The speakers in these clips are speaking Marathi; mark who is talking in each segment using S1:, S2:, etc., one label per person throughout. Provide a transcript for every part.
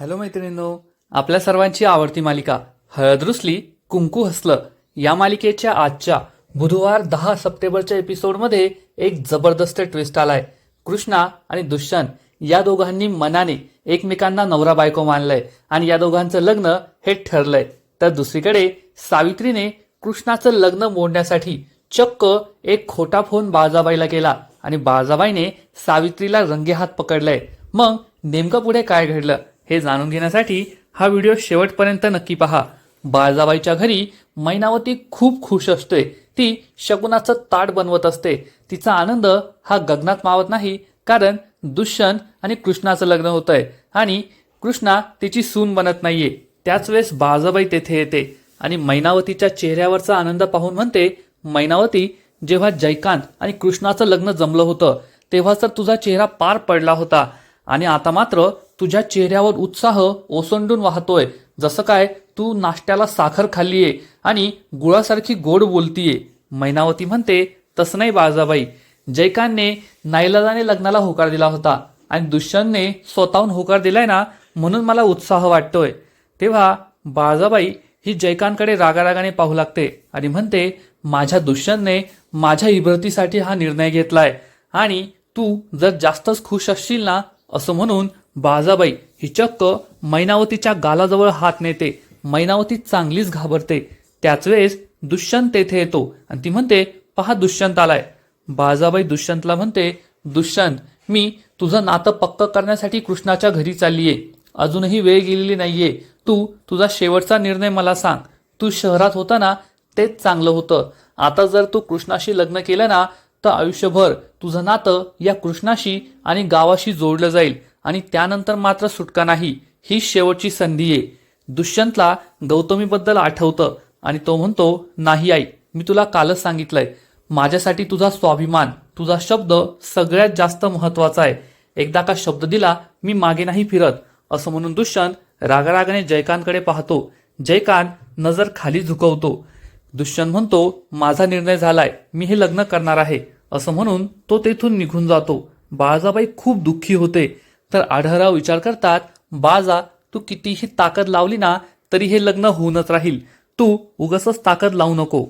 S1: हॅलो मैत्रिणींनो आपल्या सर्वांची आवडती मालिका हळद रुसली कुंकू हसलं या मालिकेच्या आजच्या बुधवार दहा सप्टेंबरच्या एपिसोडमध्ये एक जबरदस्त ट्विस्ट आलाय. कृष्णा आणि दुष्यंत या दोघांनी मनाने एकमेकांना नवरा बायको मानलंय आणि या दोघांचं लग्न हे ठरलंय. तर दुसरीकडे सावित्रीने कृष्णाचं लग्न मोडण्यासाठी चक्क एक खोटा फोन बाळजाबाईला केला आणि बाळजाबाईने सावित्रीला रंगेहात पकडलंय. मग नेमकं पुढे काय घडलं? हे जाणून घेण्यासाठी हा व्हिडिओ शेवटपर्यंत नक्की पहा. बाळजाबाईच्या घरी मैनावती खूप खुश असते. ती शकुनाचं ताट बनवत असते. तिचा आनंद हा गगनात मावत नाही कारण दुष्यंत आणि कृष्णाचं लग्न होतंय आणि कृष्णा तिची सून बनत नाहीये. त्याच वेळेस बाळजाबाई तेथे येते आणि मैनावतीच्या चेहऱ्यावरचा आनंद पाहून म्हणते मैनावती जेव्हा जयकांत आणि कृष्णाचं लग्न जमलं होतं तेव्हा तर तुझा चेहरा पार पडला होता आणि आता मात्र तुझ्या चेहऱ्यावर उत्साह ओसंडून वाहतोय. जसं काय तू नाश्त्याला साखर खाल्लीये आणि गुळासारखी गोड बोलतीये. मैनावती म्हणते तसं नाही बाळजाबाई जयकांतने नाईलाजाने लग्नाला होकार दिला होता आणि दुष्यंतने स्वतःहून होकार दिलाय ना म्हणून मला उत्साह वाटतोय. तेव्हा बाळजाबाई ही जयकांतकडे रागारागाने पाहू लागते आणि म्हणते माझ्या दुष्यंतने माझ्या इब्रतीसाठी हा निर्णय घेतलाय आणि तू जर जास्तच खुश असशील ना असं म्हणून बाळजाबाई ही चक्क मैनावतीच्या गालाजवळ हात नेते. मैनावती चांगलीच घाबरते. त्याच वेळेस दुष्यंत तेथे येतो आणि ती म्हणते पहा दुष्यंत आलाय. बाजाबाई दुष्यंतला म्हणते दुष्यंत मी तुझं नातं पक्क करण्यासाठी कृष्णाच्या घरी चाललीये. अजूनही वेळ गेलेली नाहीये. तू तुझा शेवटचा निर्णय मला सांग. तू शहरात होता ना तेच चांगलं होतं. आता जर तू कृष्णाशी लग्न केलं ना तर आयुष्यभर तुझं नातं या कृष्णाशी आणि गावाशी जोडलं जाईल. आणि त्यानंतर मात्र सुटका नाही. ही शेवटची संधी आहे. दुष्यंतला गौतमीबद्दल आठवतं आणि तो म्हणतो नाही आई मी तुला कालच सांगितलंय. माझ्यासाठी तुझा स्वाभिमान तुझा शब्द सगळ्यात जास्त महत्त्वाचा आहे. एकदा का शब्द दिला मी मागे नाही फिरत. असं म्हणून दुष्यंत रागारागाने जयकांतकडे पाहतो. जयकांत नजर खाली झुकवतो. दुष्यंत म्हणतो माझा निर्णय झालाय. मी हे लग्न करणार आहे. असं म्हणून तो तेथून निघून जातो. बाळजाबाई खूप दुःखी होते. तर आढळराव विचार करतात बाजा तू कितीही ताकद लावली ना तरी हे लग्न होऊनच राहील. तू उगाचच ताकद लावू नको.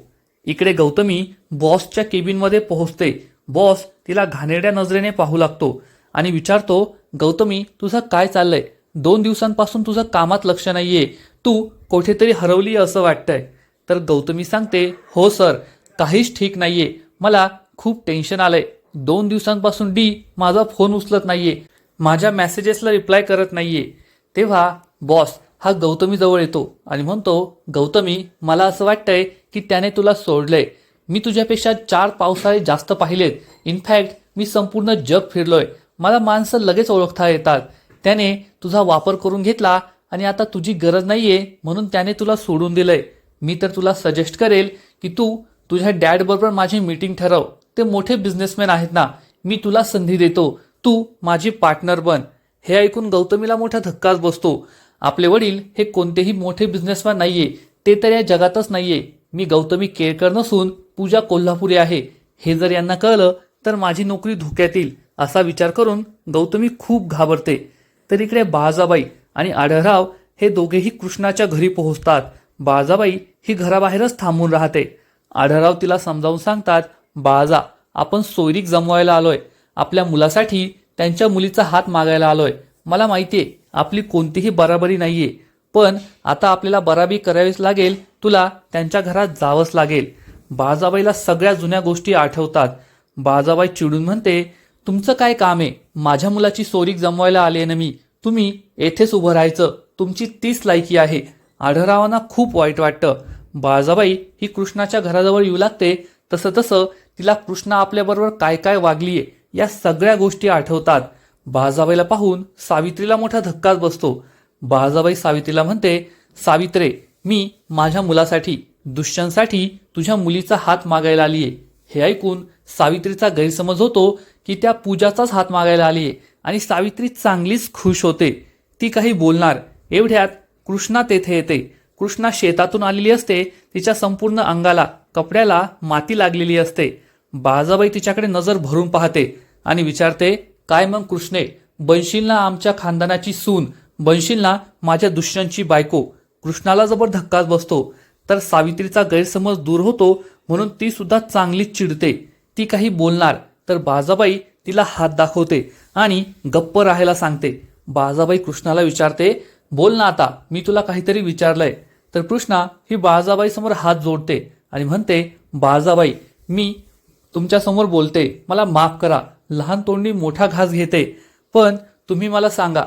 S1: इकडे गौतमी बॉसच्या केबिनमध्ये पोहोचते. बॉस तिला घाणेरड्या नजरेने पाहू लागतो आणि विचारतो गौतमी तुझं काय चाललंय? दोन दिवसांपासून तुझं कामात लक्ष नाहीये. तू कुठेतरी हरवली असं वाटतंय. तर गौतमी सांगते हो सर काहीच ठीक नाहीये. मला खूप टेन्शन आलंय. दोन दिवसांपासून डी माझा फोन उचलत नाहीये. माझ्या मेसेजेसला रिप्लाय करत नाहीये. तेव्हा बॉस हा गौतमीजवळ येतो आणि म्हणतो गौतमी मला असं वाटतंय की त्याने तुला सोडलंय. मी तुझ्यापेक्षा चार पावसाळे जास्त पाहिलेत. इनफॅक्ट मी संपूर्ण जग फिरलोय. मला माणसं लगेच ओळखता येतात. त्याने तुझा वापर करून घेतला आणि आता तुझी गरज नाहीये म्हणून त्याने तुला सोडून दिलंय. मी तर तुला सजेस्ट करेल की तू तुझ्या डॅडबरोबर माझी मीटिंग ठरव. ते मोठे बिझनेसमॅन आहेत ना. मी तुला संधी देतो. तू माझी पार्टनर बन. हे ऐकून गौतमीला मोठा धक्काच बसतो. आपले वडील हे कोणतेही मोठे बिझनेसमॅन नाहीये. ते तर या जगातच नाहीये. मी गौतमी केळकर नसून पूजा कोल्हापुरी आहे. हे जर यांना कळलं तर माझी नोकरी धोक्यात येईल असा विचार करून गौतमी खूप घाबरते. तर इकडे बाळजाबाई आणि आढळराव हे दोघेही कृष्णाच्या घरी पोहोचतात. बाळजाबाई ही घराबाहेरच थांबून राहते. आढळराव तिला समजावून सांगतात बाळजा आपण सोयरीक जमवायला आलोय. आपल्या मुलासाठी त्यांच्या मुलीचा हात मागायला आलोय. मला माहितीये आपली कोणतीही बराबरी नाहीये. पण आता आपल्याला बराबरी करावीच लागेल तुला त्यांच्या घरात जावंच लागेल. बाळजाबाईला सगळ्या जुन्या गोष्टी आठवतात. बाळजाबाई चिडून म्हणते तुमचं काय काम आहे? माझ्या मुलाची सोरीक जमवायला आले ना मी. तुम्ही येथेच उभं राहायचं. तुमची तीच लायकी आहे. आढळरावांना खूप वाईट वाटतं. बाळजाबाई ही कृष्णाच्या घराजवळ येऊ लागते. तसं तसं तिला कृष्णा आपल्याबरोबर काय काय वागलीये या सगळ्या गोष्टी आठवतात. बाळजाबाईला पाहून सावित्रीला मोठा धक्काच बसतो. बाळजाबाई सावित्रीला म्हणते सावित्रे मी माझ्या मुलासाठी दुष्यंतसाठी तुझ्या मुलीचा हात मागायला आलीये. हे ऐकून सावित्रीचा गैरसमज होतो की त्या पूजाचाच हात मागायला आलीये आणि सावित्री चांगलीच खुश होते. ती काही बोलणार. एवढ्यात कृष्णा तेथे येते. कृष्णा शेतातून आलेली असते. तिच्या संपूर्ण अंगाला कपड्याला माती लागलेली असते. बाळजाबाई तिच्याकडे नजर भरून पाहते. आणि विचारते काय मग कृष्णे बनशीलना आमच्या खानदानाची सून बनशीलना माझ्या दुष्यांची बायको कृष्णाला जबर धक्काच बसतो तर सावित्रीचा गैरसमज दूर होतो म्हणून ती सुद्धा चांगलीच चिडते. ती काही बोलणार तर बाजाबाई तिला हात दाखवते आणि गप्प राहायला सांगते. बाजाबाई कृष्णाला विचारते बोल ना आता मी तुला काहीतरी विचारलंय. तर कृष्णा ही बाळजाबाई समोर हात जोडते आणि म्हणते बाळजाबाई मी तुमच्यासमोर बोलते मला माफ करा लहान तोंडी मोठा घास घेते. पण तुम्ही मला सांगा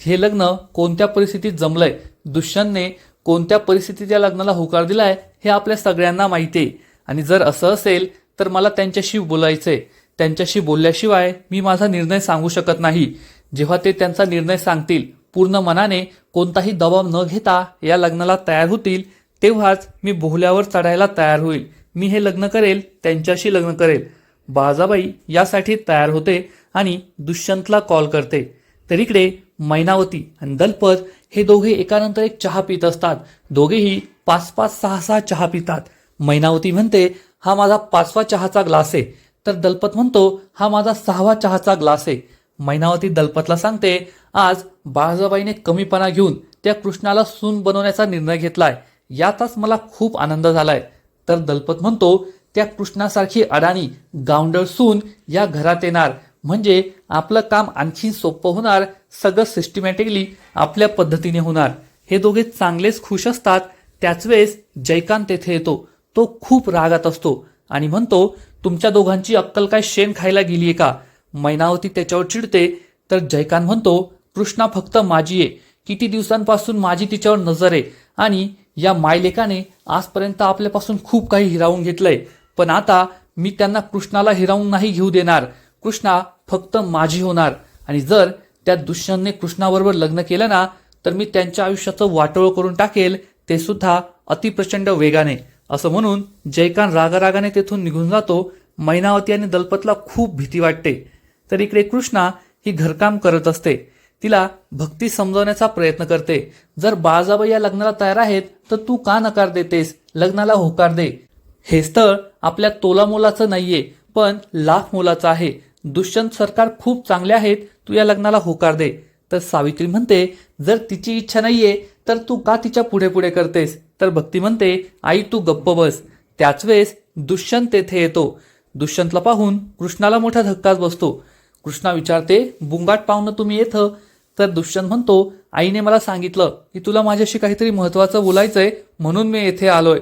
S1: हे लग्न कोणत्या परिस्थितीत जमलंय? दुष्यंतने कोणत्या परिस्थितीत या लग्नाला होकार दिलाय हे आपल्या सगळ्यांना माहिती आहे. आणि जर असं असेल तर मला त्यांच्याशी बोलायचंय. त्यांच्याशी बोलल्याशिवाय मी माझा निर्णय सांगू शकत नाही. जेव्हा ते त्यांचा निर्णय सांगतील पूर्ण मनाने कोणताही दबाव न घेता या लग्नाला तयार होतील तेव्हाच मी बोहल्यावर चढायला तयार होईल. मी हे लग्न करेल त्यांच्याशी लग्न करेल. बाळजाबाई यासाठी तयार होते आणि दुष्यंतला कॉल करते. तर इकडे मैनावती आणि दलपत हे दोघे एकानंतर एक चहा पित असतात. दोघेही पाच पाच सहा सहा चहा पितात. मैनावती म्हणते हा माझा पाचवा चहाचा ग्लास आहे. तर दलपत म्हणतो हा माझा सहावा चहाचा ग्लास आहे. मैनावती दलपतला सांगते आज बाळजाबाईने कमीपणा घेऊन त्या कृष्णाला सून बनवण्याचा निर्णय घेतलाय. यातच मला खूप आनंद झालाय. तर दलपत म्हणतो त्या कृष्णासारखी अडाणी गावंडळ सून या घरात येणार. म्हणजे आपलं काम आणखी सोपं होणार सगळं सिस्टमॅटिकली आपल्या पद्धतीने होणार. हे दोघे चांगलेच खुश असतात. त्याच वेळेस जयकांत तेथे येतो. तो खूप रागात असतो आणि म्हणतो तुमच्या दोघांची अक्कल काय शेण खायला गेलीये का? मैनावती त्याच्यावर चिडते. तर जयकांत म्हणतो कृष्णा फक्त माझी आहे. किती दिवसांपासून माझी तिच्यावर नजर आहे आणि या मायलेकाने आजपर्यंत आपल्यापासून खूप काही हिरावून घेतलंय. पण आता मी त्यांना कृष्णाला हिरावून नाही घेऊ देणार. कृष्णा फक्त माझी होणार. आणि जर त्या दुष्यंतने कृष्णाबरोबर लग्न केलं ना तर मी त्यांच्या आयुष्याचं वाटोळ करून टाकेल ते सुद्धा अतिप्रचंड वेगाने. असं म्हणून जयकांत रागारागाने तेथून निघून जातो. मैनावती आणि दलपतला खूप भीती वाटते. तर इकडे कृष्णा ही घरकाम करत असते. तिला भक्ती समजवण्याचा प्रयत्न करते. जर बाळजाबाई या लग्नाला तयार आहेत तर तू का नकार देतेस? लग्नाला होकार दे. हे स्थळ आपल्या तोलामोलाचं नाहीये पण लाख मोलाचं आहे. दुष्यंत सरकार खूप चांगले आहेत तू या लग्नाला होकार दे. तर सावित्री म्हणते जर तिची इच्छा नाहीये तर तू का तिच्या पुढे पुढे करतेस? तर भक्ती म्हणते आई तू गप्प बस. त्याच वेळेस दुष्यंत तेथे येतो. दुष्यंतला पाहून कृष्णाला मोठा धक्काच बसतो. कृष्णा विचारते बुंगाट पाहून तुम्ही येतं? तर दुष्यंत म्हणतो आईने मला सांगितलं की तुला माझ्याशी काहीतरी महत्वाचं बोलायचंय म्हणून मी येथे आलोय.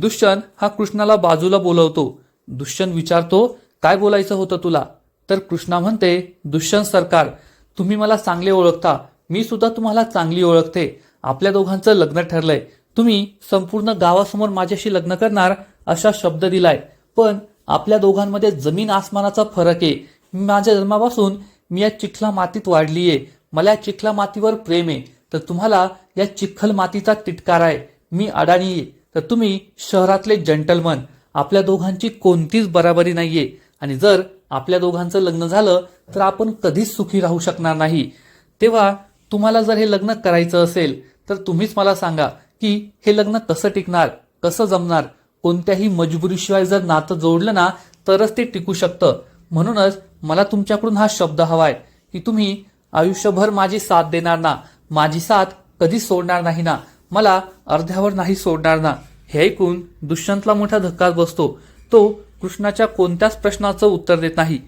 S1: दुष्यंत हा कृष्णाला बाजूला बोलवतो. दुष्यंत विचारतो काय बोलायचं होतं तुला? तर कृष्णा म्हणते दुष्यंत सरकार तुम्ही मला चांगले ओळखता. मी सुद्धा तुम्हाला चांगली ओळखते. आपल्या दोघांचं लग्न ठरलंय. तुम्ही संपूर्ण गावासमोर माझ्याशी लग्न करणार असा शब्द दिलाय. पण आपल्या दोघांमध्ये जमीन आसमानाचा फरक आहे. माझ्या जन्मापासून मी या चिखला मातीत वाढलीये. मला या चिखला मातीवर प्रेम आहे. तर तुम्हाला या चिखल मातीचा तिटकार आहे. मी अडाणी आहे. तर तुम्ही शहरातले जंटलमन आपल्या दोघांची कोणतीच बराबरी नाहीये. आणि जर आपल्या दोघांचं लग्न झालं तर आपण कधीच सुखी राहू शकणार नाही. तेव्हा तुम्हाला जर हे लग्न करायचं असेल तर तुम्हीच मला सांगा की हे लग्न कसं टिकणार कसं जमणार? कोणत्याही मजबुरीशिवाय जर नातं जोडलं ना तरच ते टिकू शकतं. म्हणूनच मला तुमच्याकडून हा शब्द हवाय की तुम्ही आयुष्यभर माझी साथ देणार ना माझी साथ कधी सोडणार नाही ना. मला अर्ध्यावर नाही सोडणार ना. हे ऐकून दुष्यंतला मोठा धक्का बसतो. तो कृष्णाच्या कोणत्याच प्रश्नाचं उत्तर देत नाही.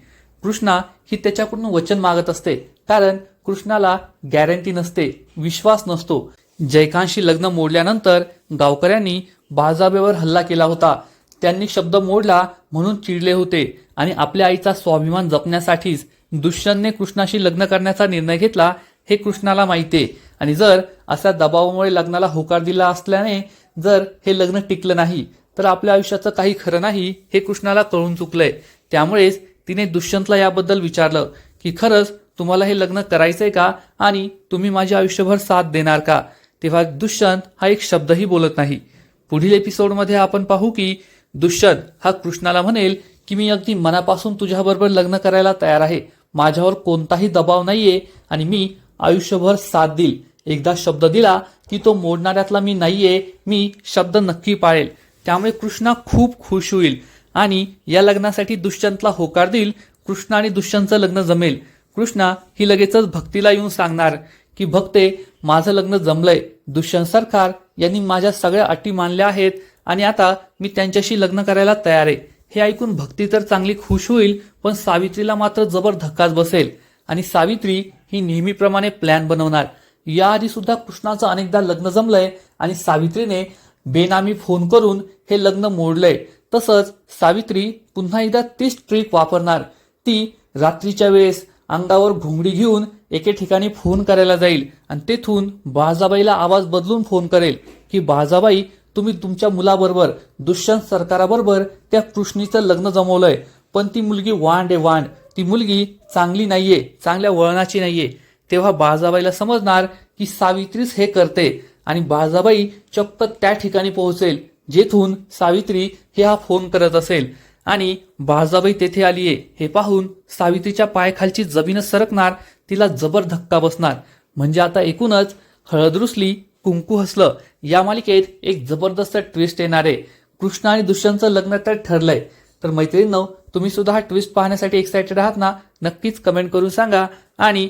S1: कृष्णा ही त्याच्याकडून वचन मागत असते. कारण कृष्णाला गॅरंटी नसते विश्वास नसतो. जयकांशी लग्न मोडल्यानंतर गावकऱ्यांनी बाळजाबेवर हल्ला केला होता. त्यांनी शब्द मोडला म्हणून चिडले होते आणि आपल्या आईचा स्वाभिमान जपण्यासाठीच दुष्यंतने कृष्णाशी लग्न करण्याचा निर्णय घेतला हे कृष्णाला माहितीये. आणि जर अशा दबावामुळे लग्नाला होकार दिला असल्याने जर हे लग्न टिकलं नाही तर आपल्या आयुष्याचं काही खरं नाही हे कृष्णाला कळून चुकलंय. त्यामुळेच तिने दुष्यंतला याबद्दल विचारलं की खरंच तुम्हाला हे लग्न करायचंय का? आणि तुम्ही माझे आयुष्यभर साथ देणार का? तेव्हा दुष्यंत हा एक शब्दही बोलत नाही. पुढील एपिसोडमध्ये आपण पाहू की दुष्यंत हा कृष्णाला म्हणेल की मी अगदी मनापासून तुझ्याबरोबर लग्न करायला तयार आहे. माझ्यावर कोणताही दबाव नाहीये आणि मी आयुष्यभर साथ देईल. एकदा शब्द दिला की तो मोडणाऱ्यातला मी नाहीये मी शब्द नक्की पाळेल. त्यामुळे कृष्णा खूप खुश होईल आणि या लग्नासाठी दुष्यंतला होकार देईल. कृष्णा आणि दुष्यंतचं लग्न जमेल. कृष्णा ही लगेचच भक्तीला येऊन सांगणार की भक्ते माझं लग्न जमलंय. दुष्यंत सरकार यांनी माझ्या सगळ्या अटी मानल्या आहेत आणि आता मी त्यांच्याशी लग्न करायला तयार आहे. हे ऐकून भक्ती तर चांगली खुश होईल पण सावित्रीला मात्र जबर धक्काच बसेल. आणि सावित्री ही नेहमीप्रमाणे प्लॅन बनवणार. याआधी सुद्धा कृष्णाचं अनेकदा लग्न जमलंय आणि सावित्रीने बेनामी फोन करून हे लग्न मोडलंय. तसंच सावित्री पुन्हा एकदा तीच ट्रिक वापरणार. ती रात्रीच्या वेळेस अंगावर घोंगडी घेऊन एके ठिकाणी फोन करायला जाईल आणि तेथून बाळजाबाईला आवाज बदलून फोन करेल की बाळजाबाई तुम्ही तुमच्या मुलाबरोबर दुष्यंत सरकाराबरोबर त्या कृष्णीचं लग्न जमवलंय. पण ती मुलगी वांड आहे वांड. ती मुलगी चांगली नाहीये चांगल्या वळणाची नाहीये. तेव्हा बाळजाबाईला समजणार की सावित्रीच हे करते आणि बाळजाबाई चक्क त्या ठिकाणी पोहोचेल जेथून सावित्री हे हा फोन करत असेल. आणि बाळजाबाई तेथे आलीये हे पाहून सावित्रीच्या पायाखालची जमीन सरकणार तिला जबर धक्का बसणार. म्हणजे आता एकूणच हळद रुसली कुंकू हसलं. या मालिकेत एक जबरदस्त ट्विस्ट येणार आहे. कृष्ण आणि दुष्यंतचं लग्न तर ठरलंय. तर मैत्रिणींनो तुम्ही सुद्धा हा ट्विस्ट पाहण्यासाठी एक्सायटेड आहात ना? नक्कीच कमेंट करून सांगा. आणि